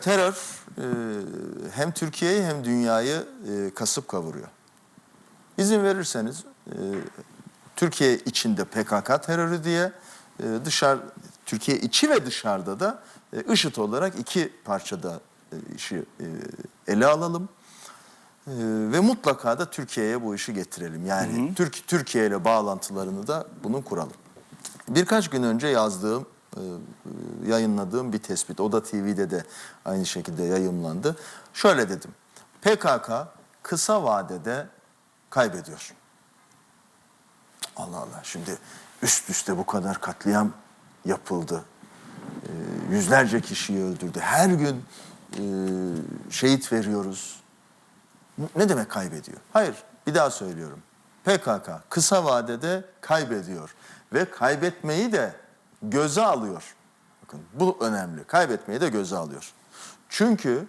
Terör e, hem Türkiye'yi hem dünyayı e, kasıp kavuruyor. İzin verirseniz e, Türkiye içinde PKK terörü diye e, dışarı Türkiye içi ve dışarıda da e, IŞİD olarak iki parçada e, işi e, ele alalım. E, ve mutlaka da Türkiye'ye bu işi getirelim. Yani Türk Türkiye ile bağlantılarını da bunun kuralım. Birkaç gün önce yazdığım, yayınladığım bir tespit. Oda TV'de de aynı şekilde yayımlandı. Şöyle dedim. PKK kısa vadede kaybediyor. Allah Allah şimdi üst üste bu kadar katliam yapıldı. E, yüzlerce kişiyi öldürdü. Her gün e, şehit veriyoruz. Ne demek kaybediyor? Hayır, bir daha söylüyorum. PKK kısa vadede kaybediyor ve kaybetmeyi de göze alıyor. Bakın bu önemli. Kaybetmeyi de göze alıyor. Çünkü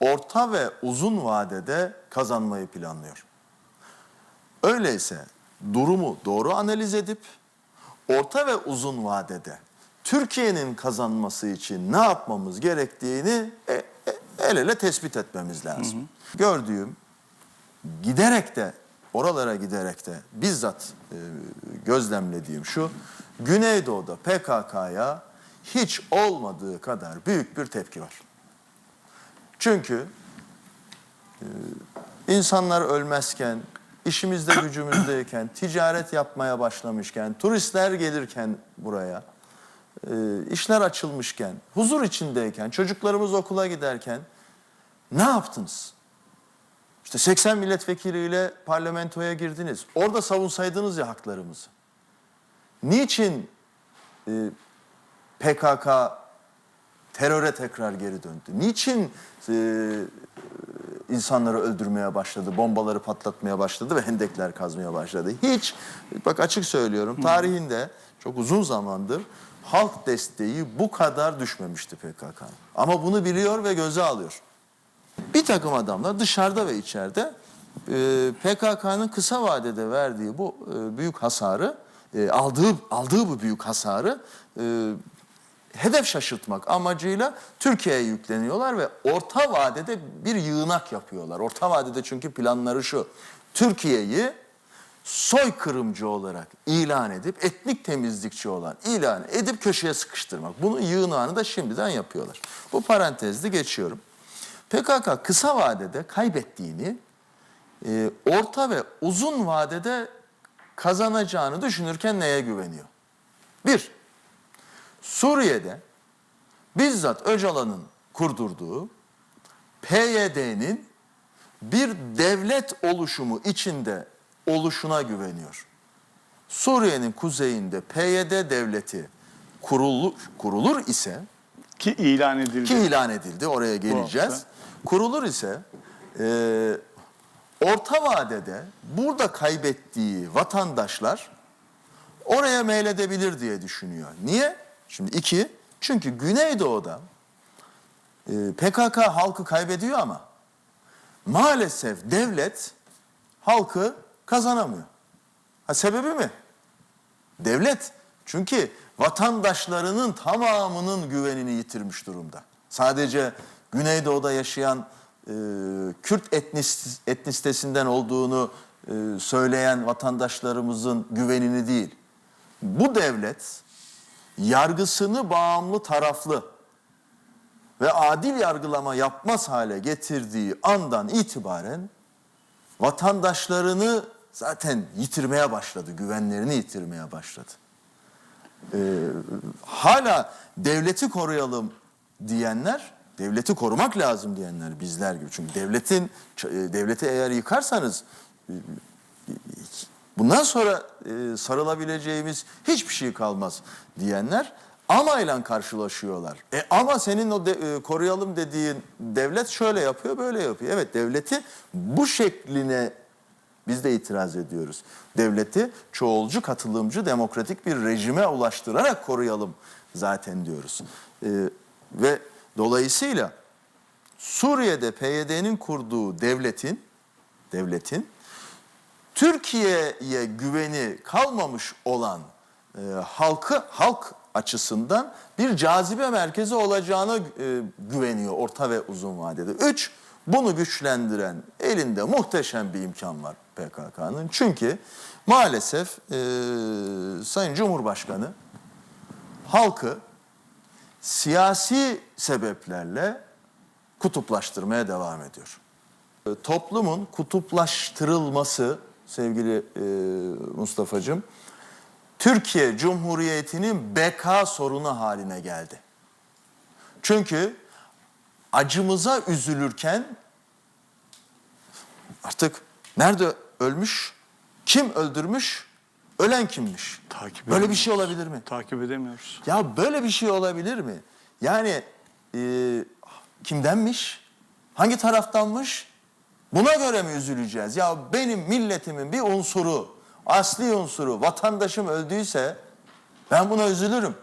orta ve uzun vadede kazanmayı planlıyor. Öyleyse durumu doğru analiz edip orta ve uzun vadede Türkiye'nin kazanması için ne yapmamız gerektiğini e, e, el ele tespit etmemiz lazım. Gördüğüm giderek de oralara giderek de bizzat e, gözlemlediğim şu Güneydoğu'da PKK'ya hiç olmadığı kadar büyük bir tepki var. Çünkü e, insanlar ölmezken, işimizde gücümüzdeyken, ticaret yapmaya başlamışken, turistler gelirken buraya, e, işler açılmışken, huzur içindeyken, çocuklarımız okula giderken ne yaptınız? İşte 80 milletvekiliyle parlamentoya girdiniz. Orada savunsaydınız ya haklarımızı. Niçin e, PKK teröre tekrar geri döndü? Niçin e, insanları öldürmeye başladı, bombaları patlatmaya başladı ve hendekler kazmaya başladı? Hiç, bak açık söylüyorum, tarihinde çok uzun zamandır halk desteği bu kadar düşmemişti PKK'nın. Ama bunu biliyor ve göze alıyor. Bir takım adamlar dışarıda ve içeride e, PKK'nın kısa vadede verdiği bu e, büyük hasarı, e, aldığı aldığı bu büyük hasarı e, hedef şaşırtmak amacıyla Türkiye'ye yükleniyorlar ve orta vadede bir yığınak yapıyorlar. Orta vadede çünkü planları şu. Türkiye'yi soykırımcı olarak ilan edip etnik temizlikçi olan ilan edip köşeye sıkıştırmak. Bunun yığınağını da şimdiden yapıyorlar. Bu parantezli geçiyorum. PKK kısa vadede kaybettiğini e, orta ve uzun vadede kazanacağını düşünürken neye güveniyor? Bir, Suriye'de bizzat Öcalan'ın kurdurduğu PYD'nin bir devlet oluşumu içinde oluşuna güveniyor. Suriye'nin kuzeyinde PYD devleti kurulur, kurulur ise Ki ilan edildi. ki ilan edildi oraya geleceğiz. Kurulur ise e, orta vadede burada kaybettiği vatandaşlar oraya meyledebilir diye düşünüyor. Niye? Şimdi iki, çünkü Güneydoğu'da e, PKK halkı kaybediyor ama maalesef devlet halkı kazanamıyor. Ha sebebi mi? Devlet çünkü vatandaşlarının tamamının güvenini yitirmiş durumda. Sadece Güneydoğu'da yaşayan e, Kürt etnis, etnisitesinden olduğunu e, söyleyen vatandaşlarımızın güvenini değil. Bu devlet yargısını bağımlı taraflı ve adil yargılama yapmaz hale getirdiği andan itibaren vatandaşlarını zaten yitirmeye başladı, güvenlerini yitirmeye başladı. Ee, hala devleti koruyalım diyenler, devleti korumak lazım diyenler bizler gibi. Çünkü devletin e, devleti eğer yıkarsanız e, bundan sonra e, sarılabileceğimiz hiçbir şey kalmaz diyenler amayla karşılaşıyorlar. E ama senin o de- e, koruyalım dediğin devlet şöyle yapıyor, böyle yapıyor. Evet devleti bu şekline biz de itiraz ediyoruz. Devleti çoğulcu, katılımcı, demokratik bir rejime ulaştırarak koruyalım zaten diyoruz. E, ve dolayısıyla Suriye'de PYD'nin kurduğu devletin devletin Türkiye'ye güveni kalmamış olan e, halkı halk açısından bir cazibe merkezi olacağına e, güveniyor orta ve uzun vadede. Üç, bunu güçlendiren elinde muhteşem bir imkan var PKK'nın. Çünkü maalesef e, Sayın Cumhurbaşkanı halkı siyasi sebeplerle kutuplaştırmaya devam ediyor. E, Toplumun kutuplaştırılması sevgili e, Mustafa'cığım Türkiye Cumhuriyeti'nin beka sorunu haline geldi. Çünkü acımıza üzülürken artık nerede ölmüş, kim öldürmüş, ölen kimmiş? Takip Böyle bir şey olabilir mi? Takip edemiyoruz. Ya böyle bir şey olabilir mi? Yani e, kimdenmiş? Hangi taraftanmış? Buna göre mi üzüleceğiz? Ya benim milletimin bir unsuru, asli unsuru, vatandaşım öldüyse ben buna üzülürüm.